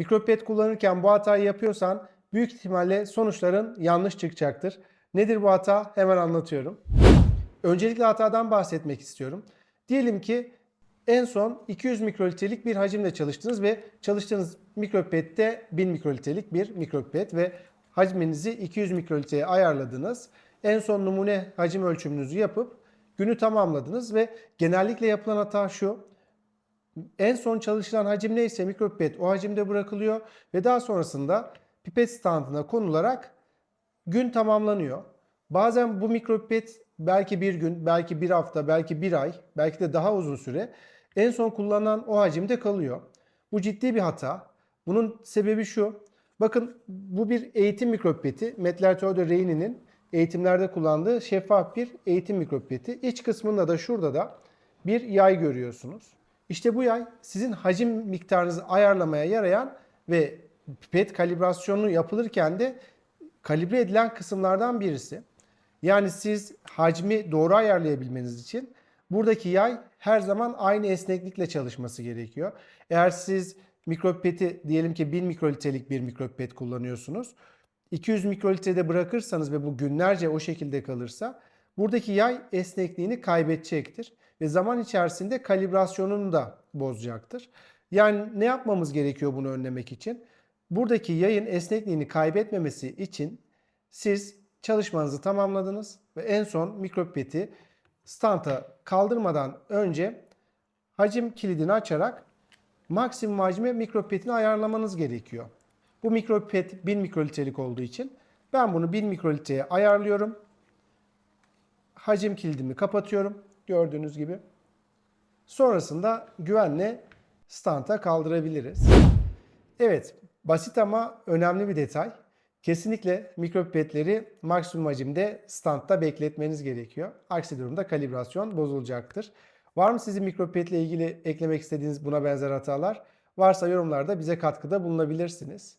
Mikropipet kullanırken bu hatayı yapıyorsan büyük ihtimalle sonuçların yanlış çıkacaktır. Nedir bu hata? Hemen anlatıyorum. Öncelikle hatadan bahsetmek istiyorum. Diyelim ki en son 200 mikrolitrelik bir hacimle çalıştınız ve çalıştığınız mikropipette 1000 mikrolitrelik bir mikropipet ve hacminizi 200 mikrolitreye ayarladınız. En son numune hacim ölçümünüzü yapıp günü tamamladınız ve genellikle yapılan hata şu. En son çalışılan hacim neyse mikropipet o hacimde bırakılıyor ve daha sonrasında pipet standına konularak gün tamamlanıyor. Bazen bu mikropipet belki bir gün, belki bir hafta, belki bir ay, belki de daha uzun süre en son kullanılan o hacimde kalıyor. Bu ciddi bir hata. Bunun sebebi şu. Bakın bu bir eğitim mikropipeti. Metler Theodor Reyni'nin eğitimlerde kullandığı şeffaf bir eğitim mikropipeti. İç kısmında da şurada da bir yay görüyorsunuz. İşte bu yay sizin hacim miktarınızı ayarlamaya yarayan ve pipet kalibrasyonu yapılırken de kalibre edilen kısımlardan birisi. Yani siz hacmi doğru ayarlayabilmeniz için buradaki yay her zaman aynı esneklikle çalışması gerekiyor. Eğer siz mikropipeti diyelim ki 1000 mikrolitrelik bir mikropipet kullanıyorsunuz. 200 mikrolitrede bırakırsanız ve bu günlerce o şekilde kalırsa buradaki yay esnekliğini kaybedecektir ve zaman içerisinde kalibrasyonunu da bozacaktır. Yani ne yapmamız gerekiyor bunu önlemek için? Buradaki yayın esnekliğini kaybetmemesi için siz çalışmanızı tamamladınız ve en son mikropipeti stanta kaldırmadan önce hacim kilidini açarak maksimum hacme mikropipetini ayarlamanız gerekiyor. Bu mikropipet 1000 mikrolitrelik olduğu için ben bunu 1000 mikrolitreye ayarlıyorum. Hacim kilidimi kapatıyorum gördüğünüz gibi. Sonrasında güvenle stanta kaldırabiliriz. Evet, basit ama önemli bir detay. Kesinlikle mikropipetleri maksimum hacimde standta bekletmeniz gerekiyor. Aksi durumda kalibrasyon bozulacaktır. Var mı sizin mikropipetle ilgili eklemek istediğiniz buna benzer hatalar? Varsa yorumlarda bize katkıda bulunabilirsiniz.